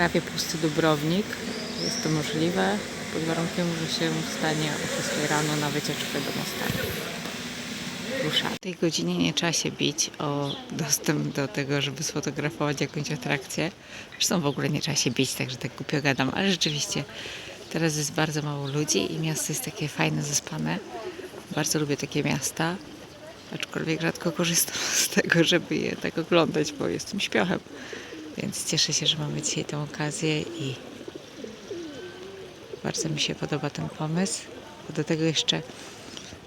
prawie pusty Dubrownik. Jest to możliwe pod warunkiem, że się stanie o 6 rano na wycieczkę do Mostaru. W tej godzinie nie trzeba się bić o dostęp do tego, żeby sfotografować jakąś atrakcję. Zresztą w ogóle nie trzeba się bić, także tak głupio gadam, ale rzeczywiście teraz jest bardzo mało ludzi i miasto jest takie fajne, zaspane. Bardzo lubię takie miasta, aczkolwiek rzadko korzystam z tego, żeby je tak oglądać, bo jestem śpiochem. Więc cieszę się, że mamy dzisiaj tę okazję i bardzo mi się podoba ten pomysł. Do tego jeszcze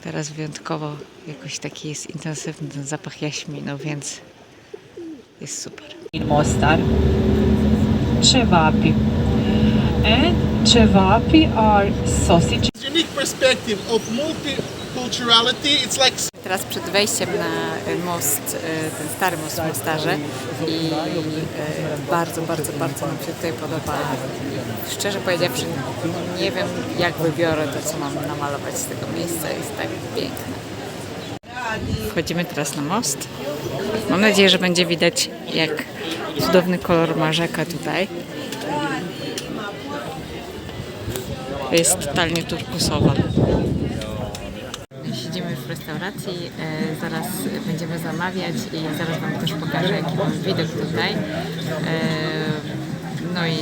teraz wyjątkowo jakoś taki jest intensywny ten zapach jaśminu, więc jest super. Mostar. Cevapi. And cevapi are sausage unique perspective of multiculturality. It's like Teraz przed wejściem na e, most, e, ten stary most w Mostarze i e, bardzo, bardzo, bardzo mi się tutaj podoba. Szczerze powiedziawszy, nie wiem jak wybiorę to, co mam namalować z tego miejsca. Jest tak piękne. Wchodzimy teraz na most. Mam nadzieję, że będzie widać, jak cudowny kolor ma rzeka tutaj. Jest totalnie turkusowa. Siedzimy w restauracji, e, zaraz będziemy zamawiać i zaraz Wam też pokażę, jaki mam widok tutaj. E, no, i,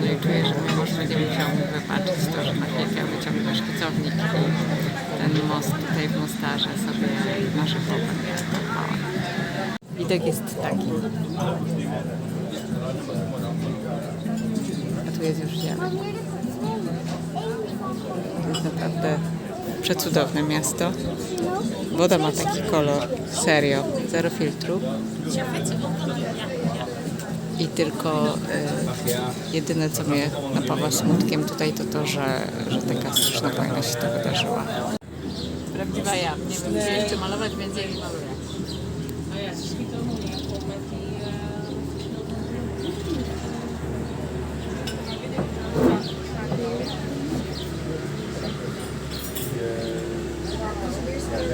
no i czuję, że mój mąż będzie musiał mi wybaczyć to, że na chwilkę wyciągnę szkicownik i ten most tutaj w Mostarze sobie nasze skopała. Widok jest taki. A tu jest już zieleń. To jest naprawdę przecudowne miasto. Woda ma taki kolor, serio, zero filtru. I tylko y, jedyne, co mnie napawa smutkiem tutaj, to to, że, że taka straszna wojna się to wydarzyła. Prawdziwa ja. Nie wiem, jeszcze malować, więc ja nie maluję.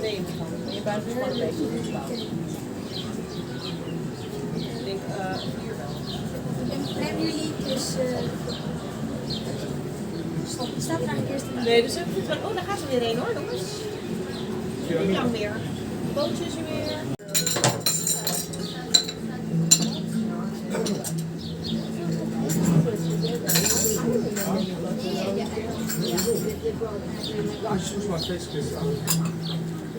nee, nee, je buiten gewoon een beetje. Ik denk uh, hier wel. En Premier League is... Uh, staat er eigenlijk eerst. Nee, dus ik voel Oh, daar gaat ze weer heen hoor, jongens. Niet lang meer. Bootjes weer. Ah, je ja.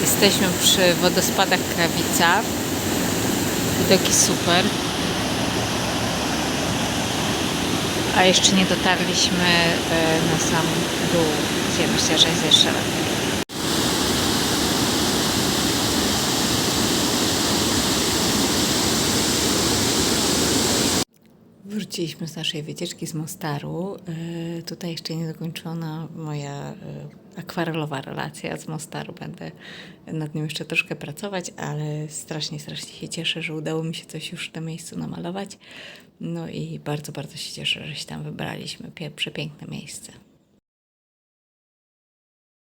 Jesteśmy przy wodospadach Krawica. Widoki super. A jeszcze nie dotarliśmy e, na sam dół, gdzie myślę, że jest jeszcze lepiej. Wróciliśmy z naszej wycieczki z Mostaru. Yy, tutaj jeszcze nie dokończona moja yy, akwarelowa relacja z Mostaru. Będę nad nim jeszcze troszkę pracować, ale strasznie, strasznie się cieszę, że udało mi się coś już w tym miejscu namalować. No i bardzo, bardzo się cieszę, że się tam wybraliśmy. Przepiękne miejsce.